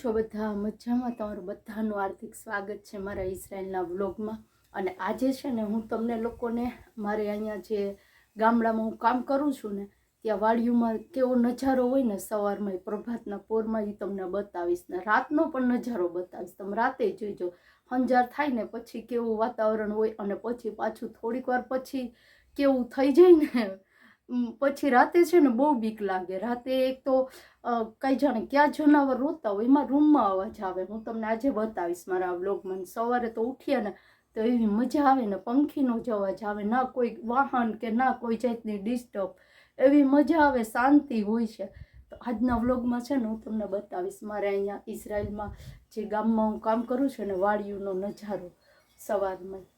છો બધા, મજામાં તમારું બધાનું હાર્દિક સ્વાગત છે મારા ઇઝરાયલના વ્લોગમાં. અને આજે છે ને હું તમને લોકોને, મારે અહીંયા જે ગામડામાં હું કામ કરું છું ને, ત્યાં વાડીઓમાં કેવો નજારો હોય ને, સવારમાં પ્રભાતના પોરમાં એ તમને બતાવીશ ને રાતનો પણ નજારો બતાવીશ. તમે રાતે જોઈજો અંજાર થાય ને પછી કેવું વાતાવરણ હોય અને પછી પાછું થોડીક વાર પછી કેવું થઈ જાય ને પછી રાતે છે ને બહુ બીક લાગે. રાતે એક તો કઈ જાણે ક્યાં જનાવર રોતા હોય, એમાં રૂમમાં અવાજ આવે. હું તમને આજે બતાવીશ મારા વ્લોગમાં. સવારે તો ઉઠીએ ને, તો એવી મજા આવે ને, પંખીનો જ અવાજ આવે. ના કોઈ વાહન કે ના કોઈ જાતની ડિસ્ટર્બ. એવી મજા આવે, શાંતિ હોય છે. તો આજના વ્લોગમાં છે ને, હું તમને બતાવીશ મારે અહીંયા ઇઝરાયલમાં જે ગામમાં હું કામ કરું છું ને, વાડીઓનો નજારો સવારમાં.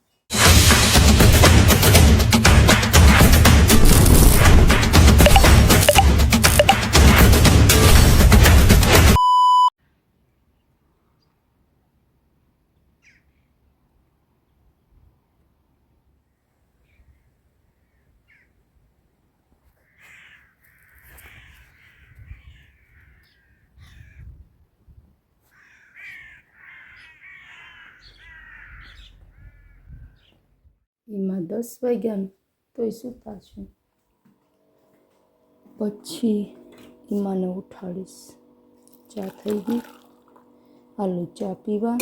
એમાં દસ વાગ્યાનું તોય સૂતા છું પછી ઈમાને ઉઠાડીશ. ચા થઈ ગઈ. આલુ ચા પીવા.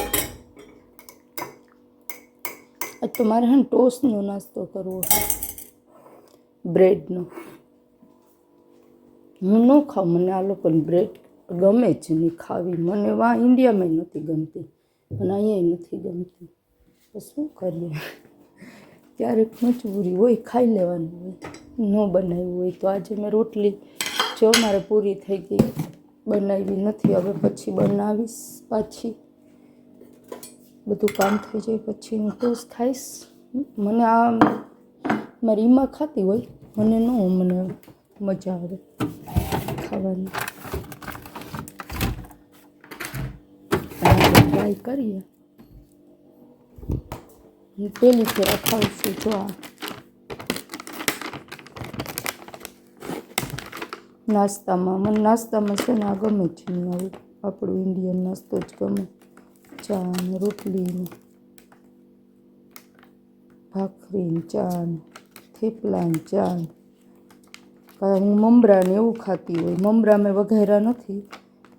આજ તો મારે હે ટોસનો નાસ્તો કરવો છે. બ્રેડનો. હું ન ખાઉં, મને આ લોકોને બ્રેડ ગમે જ નહીં ખાવી. મને વા ઇન્ડિયામાં નથી ગમતી. અને અહીંયા નથી ગમતી. તો શું કરીએ? ક્યારેક મજબૂરી હોય, ખાઈ લેવાનું હોય, ન બનાવ્યું હોય તો આજે મેં રોટલી જો મારે પૂરી થઈ ગઈ, બનાવી નથી. હવે પછી બનાવીશ પાછી. બધું કામ થઈ જાય, પછી હું ખુશ ખાઈશ મને આ મારી ઈમા ખાતી હોય, મને ન મને મજા આવે ખાવાની. ટ્રાય કરીએ. હું પહેલી ફેરા ખાઉં છું નાસ્તામાં મને નાસ્તામાં છે ને આ ગમે છે નવું આપણું ઇન્ડિયન નાસ્તો જ ગમે ચા ને રોટલી ને ભાખરી ચા ને થેપલા ને ચા કાંઈ હું મમરા ને એવું ખાતી હોય મમરા મેં વઘાર્યા નથી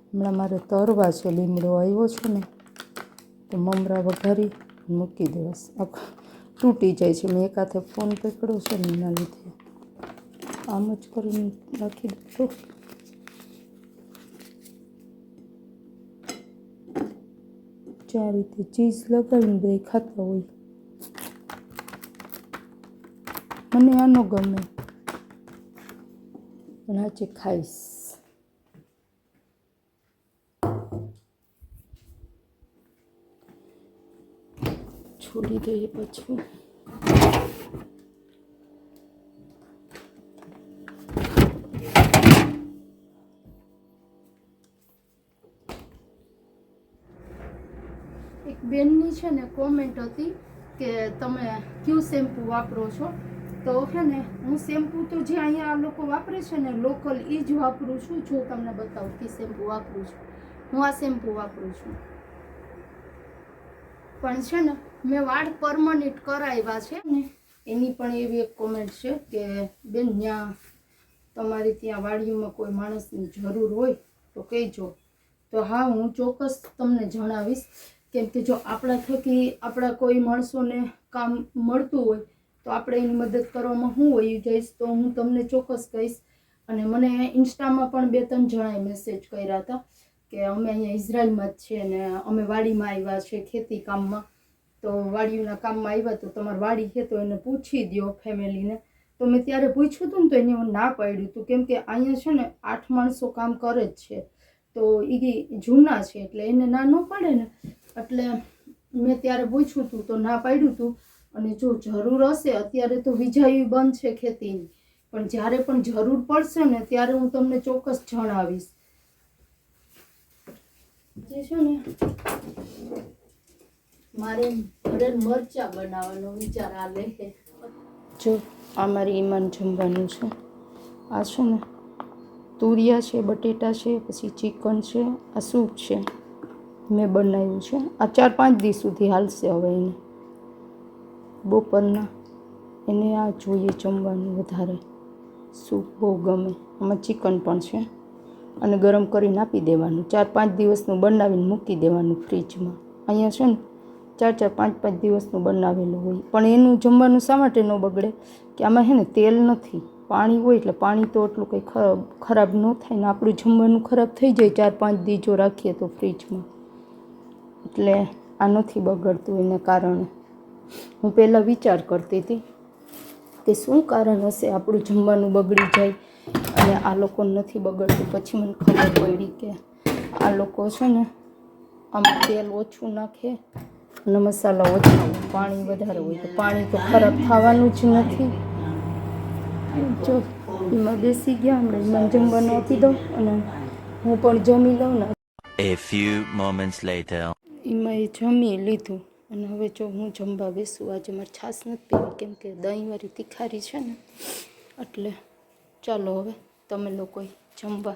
હમણાં મારે તરવા છે લીમડો આવ્યો છે ને તો મમરા વઘારી મૂકી આખો તૂટી જાય છે. મેં એક હાથે ફોન પકડ્યો છે ને એના લીધે. આમ જ કરીને રાખી દઉં ચાર રીતે ચીઝ લગાવીને બધા ખાતા હોય. મને આનો ગમે. પણ આજે ખાઈશ. છોડી દઈએ પછી. એક બેનની છે ને કોમેન્ટ હતી કે તમે કયું શેમ્પુ વાપરો છો? તો છે ને, હું શેમ્પુ તો જે અહીંયા આ લોકો વાપરે છે ને લોકલ એ જ વાપરું છું, જો તમને બતાવું કે શેમ્પુ વાપરું છું. હું આ શેમ્પુ વાપરું છું. પણ છે ને, મેં વાળ પરમનન્ટ કરાવ્યા છે ને, એની પણ એવી એક કોમેન્ટ છે કે, બેન ત્યાં તમારી ત્યાં વાડીમાં કોઈ માણસની જરૂર હોય તો કહેજો. તો હા, હું ચોક્કસ તમને જણાવીશ કેમ કે જો આપણા થકી આપણા કોઈ માણસોને કામ મળતું હોય તો આપણે એની મદદ કરવામાં હું વહી જઈશ તો હું તમને ચોક્કસ કહીશ. અને મને ઇન્સ્ટામાં પણ બે ત્રણ જણાએ મેસેજ કર્યા હતા કે અમે અહીંયા ઇઝરાયલમાં જ છે ને અમે વાડીમાં આવ્યા છે ખેતી કામમાં. તો વાડીના કામમાં આવ્યા તો તમારી વાડી છે તો એને પૂછી દો ફેમિલીને. તો મેં ત્યારે પૂછ્યું હતું ને તો એને હું ના પાડ્યું હતું કેમ કે અહીંયા છે ને આઠ માણસો કામ કરે જ છે. તો એ જૂના છે એટલે એને ના ન પાડે ને. એટલે મેં ત્યારે પૂછ્યું હતું તો ના પાડ્યું હતું અને જો જરૂર હશે અત્યારે તો વીજાયું બંધ છે ખેતીની. પણ જ્યારે પણ જરૂર પડશે ને ત્યારે હું તમને ચોક્કસ જણાવીશ. જે છે ને, મારે ઘરે મરચા બનાવવાનો વિચાર આવે છે. જો, આ મારી ઈમાન જમવાનું છે. આ છે ને, તુરિયા છે, બટેટા છે, પછી ચિકન છે, આ સૂપ છે, મેં બનાવ્યું છે. આ ચાર પાંચ દિવસ સુધી હાલશે હવે એને. બપોરના, એને આ જોઈએ જમવાનું વધારે. સૂપ બહુ ગમે. આમાં ચિકન પણ છે. અને ગરમ કરીને આપી દેવાનું. ચાર પાંચ દિવસનું બનાવીને મૂકી દેવાનું ફ્રીજમાં. અહીંયા છે ને, ચાર ચાર પાંચ પાંચ દિવસનું બનાવેલું હોય. પણ એનું જમવાનું શા માટે ન બગડે? કે આમાં છે ને, તેલ નથી. પાણી હોય એટલે પાણી તો એટલું કંઈ ખરાબ ન થાય ને આપણું જમવાનું ખરાબ થઈ જાય ચાર પાંચ દી રાખીએ તો ફ્રીજમાં. એટલે આ નથી બગડતું એને કારણે. હું પહેલાં વિચાર કરતી હતી કે શું કારણ હશે આપણું જમવાનું બગડી જાય? અને આ લોકો નથી બગડતું. પછી મને ખબર પડી કે આ લોકો છે ને આમાં તેલ ઓછું નાખે અને મસાલા ઓછા પાણી વધારે હોય. તો પાણી તો ખરાબ થવાનું જ નથી. જો એમાં બેસી ગયા હમણાં એમાં જમવાનું આપી દઉં અને હું પણ જમી લઉં ને. A few moments later. એમાં એ જમી લીધું. અને હવે જો હું જમવા બેસું આજે મારે છાશ નથી પીવી કેમ કે દહીંવાળી તીખારી છે ને એટલે ચાલો હવે. તમે લોકોએ જમવા.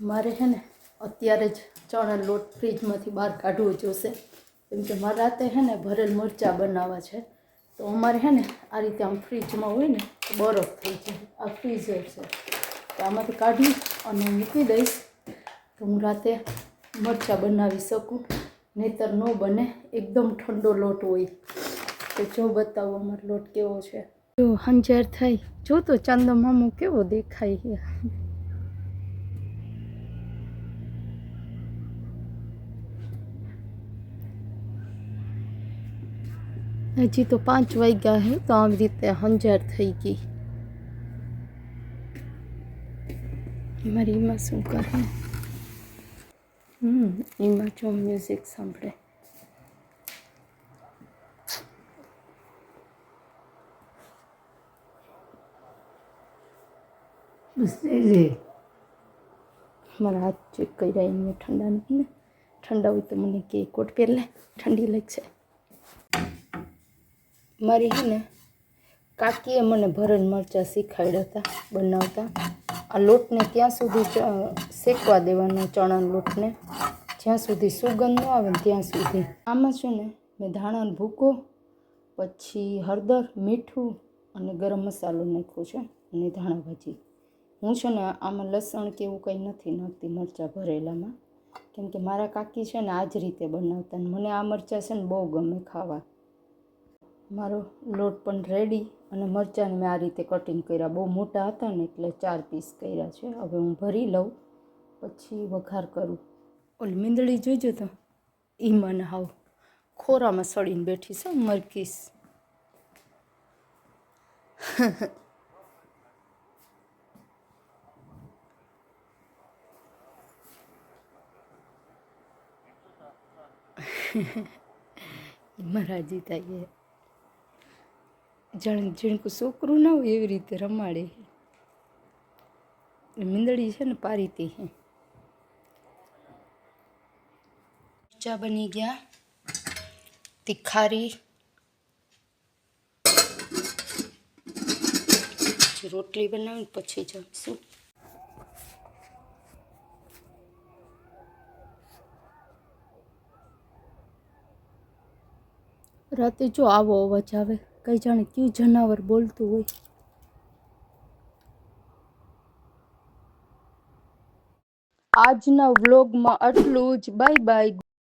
મારે છે ને અત્યારે જ ચણા લોટ ફ્રીજમાંથી બહાર કાઢવો જોશે. કેમ કે મારે રાતે છે ને ભરેલ મરચાં બનાવવા છે. તો અમારે છે ને આ રીતે આમ ફ્રીજમાં હોય ને બરફ થઈ જાય આ ફ્રીઝર છે. તો આમાંથી કાઢી અને મૂકી દઈશ. તો હું રાતે મરચાં બનાવી શકું. નહીતર ન બને. એકદમ ઠંડો લોટ હોય. તો જો બતાવો અમારો લોટ કેવો છે. જો હંજર થઈ જો તો ચાંદો મામો કેવો દેખાય છે. હજી તો પાંચ વાગ્યા હે તો આવી રીતે હંજાર થઈ ગઈ મારી એમાં શું કરે હમ એમાં જો મ્યુઝિક સાંભળે મારા હાથ ચેક કર્યા એમને ઠંડા નથી ને ઠંડા હોય તો મને કે કોટ પહેર લે ઠંડી લાગશે મારી છે ને કાકીએ મને ભરણ મરચાં શીખવાડ્યા હતા, બનાવતા. આ લોટને ત્યાં સુધી શેકવા દેવાનો ચણાના લોટને. જ્યાં સુધી સુગંધ ન આવે ત્યાં સુધી. આમાં છે ને મેં ધાણાનો ભૂકો, પછી હળદર, મીઠું અને ગરમ મસાલો નાખ્યો છે અને ધાણા ભાજી. હું છે ને આમાં લસણ કે એવું કંઈ નથી નાખતી મરચાં ભરેલામાં. કેમ કે મારા કાકી છે ને આ જ રીતે બનાવતા મને આ મરચાં છે ને બહુ ગમે ખાવા. મારો લોટ પણ રેડી અને મરચાંને મેં આ રીતે કટિંગ કર્યા. બહુ મોટા હતા ને એટલે ચાર પીસ કર્યા છે. હવે હું ભરી લઉં, પછી વઘાર કરું. ઓલી મીંદડી જોઈજો તો ઈ મને હાવ. ખોરામાં સડીને બેઠી છે મરકીસ મારા જીતાઈએ જાણે જીણકું છોકરું ના હોય એવી રીતે રમાડે મીંદડી છે ને પારીતી હે ચા બની ગયા. તીખારી. પછી રોટલી બનાવીને પછી જમશું. રાતે જો આવો અવાજ આવે. કઈ જાણે કયું જનાવર બોલતું હોય. આજના વ્લોગમાં આટલું જ. Bye bye.